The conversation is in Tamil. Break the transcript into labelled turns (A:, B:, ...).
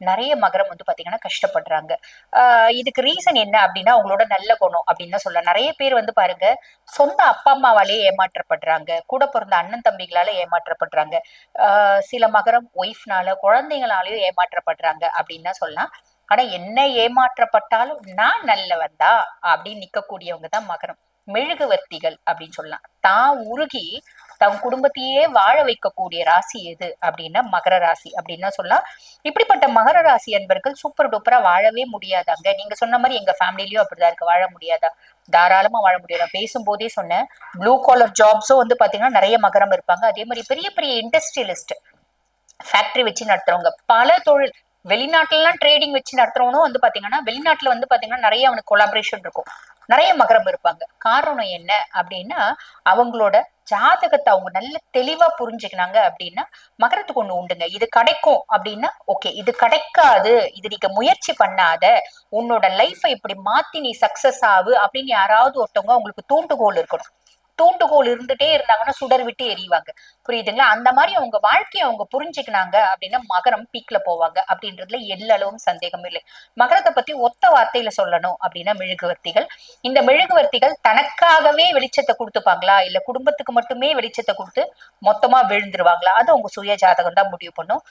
A: நிறைய மகரம் வந்து பாத்தீங்கன்னா கஷ்டப்படுறாங்க. ஆஹ் இதுக்கு ரீசன் என்ன அப்படின்னா அவங்களோட நல்ல குணம் அப்படின்னு தான் சொல்லலாம். நிறைய பேர் வந்து பாருங்க சொந்த அப்பா அம்மாவாலே ஏமாற்றப்படுறாங்க. கூட பிறந்த அண்ணன் தம்பிகளால ஏமாற்றப்படுறாங்க. ஆஹ் சில மகரம் ஒய்ஃப்னால குழந்தைங்களாலேயும் ஏமாற்றப்படுறாங்க அப்படின்னு தான் சொல்லலாம். ஆனா என்ன ஏமாற்றப்பட்டாலும் நான் நல்லவன் தான் அப்படின்னு நிக்கக்கூடியவங்க தான் மகரம். மெழுகுவர்த்திகள் அப்படின்னு சொல்லலாம். தான் உருகி தன் குடும்பத்தையே வாழ வைக்கக்கூடிய ராசி எது? அப்படின்னா மகர ராசி. அப்படின்னா சொல்லலாம். இப்படிப்பட்ட மகர ராசி அன்பர்கள் சூப்பர் டூப்பரா வாழவே முடியாதாங்க. நீங்க சொன்ன மாதிரி எங்க ஃபேமிலிலயும் அப்படிதான் இருக்கு. வாழ முடியாதா? தாராளமா வாழ முடியாது. நான் பேசும்போதே சொன்னேன். ப்ளூ காலர் ஜாப்ஸும் வந்து பாத்தீங்கன்னா நிறைய மகரம் இருப்பாங்க. அதே மாதிரி பெரிய பெரிய இண்டஸ்ட்ரியலிஸ்ட் ஃபேக்டரி வச்சு நடத்துறவங்க பல தொழில் வெளிநாட்டுலாம் ட்ரேடிங் வச்சு நடத்துறவனும் வந்து பாத்தீங்கன்னா வெளிநாட்டுல வந்து பாத்தீங்கன்னா நிறைய அவனுக்கு கொலாபரேஷன் இருக்கும். நிறைய மகரம் இருப்பாங்க. காரணம் என்ன அப்படின்னா அவங்களோட ஜாதகத்தை அவங்க நல்ல தெளிவா புரிஞ்சுக்கினாங்க அப்படின்னா மகரத்துக்கு ஒண்ணு உண்டுங்க. இது கிடைக்கும் அப்படின்னா ஓகே இது கிடைக்காது. இது நீங்க முயற்சி பண்ணாத. உன்னோட லைஃபை இப்படி மாத்தி நீ சக்சஸ் ஆகு அப்படின்னு யாராவது ஒருத்தவங்க அவங்களுக்கு தூண்டுகோல் இருக்கணும். தூண்டுகோல் இருந்துட்டே இருந்தாங்கன்னா சுடர் விட்டு எரிவாங்க. புரியுதுங்களா? அந்த மாதிரி அவங்க வாழ்க்கையை அவங்க புரிஞ்சுக்கினாங்க அப்படின்னா மகரம் பீக்ல போவாங்க அப்படின்றதுல எல்லளவும் சந்தேகம் இல்லை. மகரத்தை பத்தி ஒத்த வார்த்தையில சொல்லணும் அப்படின்னா மெழுகுவர்த்திகள். இந்த மெழுகுவர்த்திகள் தனக்காகவே வெளிச்சத்தை கொடுத்துப்பாங்களா? இல்ல குடும்பத்துக்கு மட்டுமே வெளிச்சத்தை கொடுத்து மொத்தமா விழுந்துருவாங்களா? அது அவங்க சுய ஜாதகம் தான் முடிவு பண்ணும்.